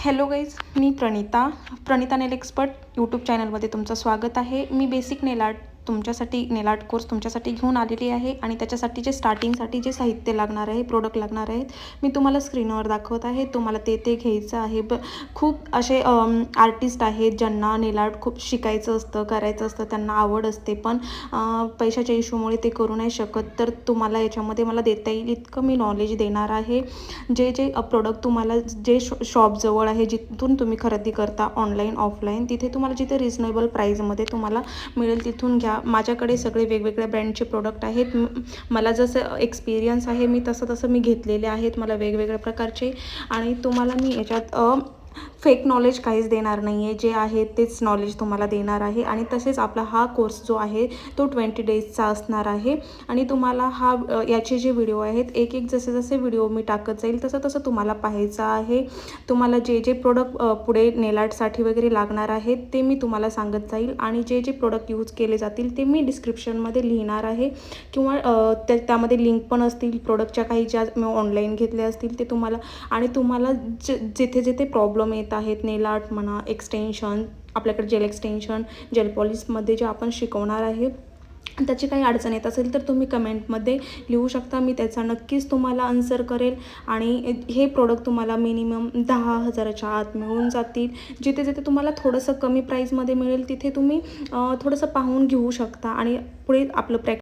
Hello guys मी Pranita. Pranita nail expert YouTube चॅनलमध्ये तुमचं स्वागत आहे. मी बेसिक नेल आर्ट तुमच्यासाठी नेलाट कोर्स तुमच्यासाठी घेऊन आलेली आहे आणि त्याच्यासाठी जे स्टार्टिंगसाठी जे साहित्य लागणार आहे प्रोडक्ट लागणार आहेत मी तुम्हाला स्क्रीनवर दाखवत आहे. तुम्हाला ते ते घ्यायचं आहे. ब खूप असे आर्टिस्ट आहेत ज्यांना नेलाट खूप शिकायचं असतं करायचं असतं त्यांना आवड असते. पण पैशाच्या इशूमुळे ते करू नाही शकत. तर तुम्हाला याच्यामध्ये मला देता येईल इतकं मी नॉलेज देणार आहे. जे जे प्रोडक्ट तुम्हाला जे शॉ शॉपजवळ आहे जिथून तुम्ही खरेदी करता ऑनलाईन ऑफलाईन तिथे तुम्हाला जिथे रिजनेबल प्राईजमध्ये तुम्हाला मिळेल तिथून घ्या. माझ्याकडे सगळे वेगवेगळ्या ब्रँडचे प्रोडक्ट आहेत. मला जसं एक्सपिरियन्स आहे मी तसं तसं मी घेतलेले आहेत. मला वेगवेगळ्या प्रकारचे. आणि तुम्हाला मी याच्यात फेक नॉलेज काहीच देणार नाही आहे जे आहे तेच नॉलेज तुम्हाला देणार आहे. आणि तसेच आपला हा कोर्स जो आहे तो ट्वेंटी डेजचा असणार आहे. आणि तुम्हाला हा याचे जे व्हिडिओ आहेत एक एक जसे जसे व्हिडिओ मी टाकत जाईल तसं तसं तुम्हाला पाहायचं आहे. तुम्हाला जे जे प्रोडक्ट पुढे नेलाटसाठी वगैरे लागणार आहेत ते मी तुम्हाला सांगत जाईल. आणि जे जे प्रोडक्ट यूज केले जातील ते मी डिस्क्रिप्शनमध्ये लिहिणार आहे. किंवा त्या त्यामध्ये लिंक पण असतील प्रोडक्टच्या काही ज्या मी ऑनलाईन घेतल्या असतील ते तुम्हाला आणि तुम्हाला ज जिथे जिथे प्रॉब्लेम येत आहेत नेल आर्ट म्हणा एक्सटेन्शन आपल्याकडे जेल एक्सटेन्शन जेल पॉलिशमध्ये जे आपण शिकवणार आहे त्याची काही अडचण येत असेल तर तुम्ही कमेंटमध्ये लिहू शकता. मी त्याचा नक्कीच तुम्हाला आन्सर करेल आणि हे प्रोडक्ट तुम्हाला मिनिमम दहा हजाराच्या आत मिळून जातील. जिथे जिथे तुम्हाला थोडंसं कमी प्राईजमध्ये मिळेल तिथे तुम्ही थोडंसं पाहून घेऊ शकता आणि पुढे आपलं प्रॅक्टिस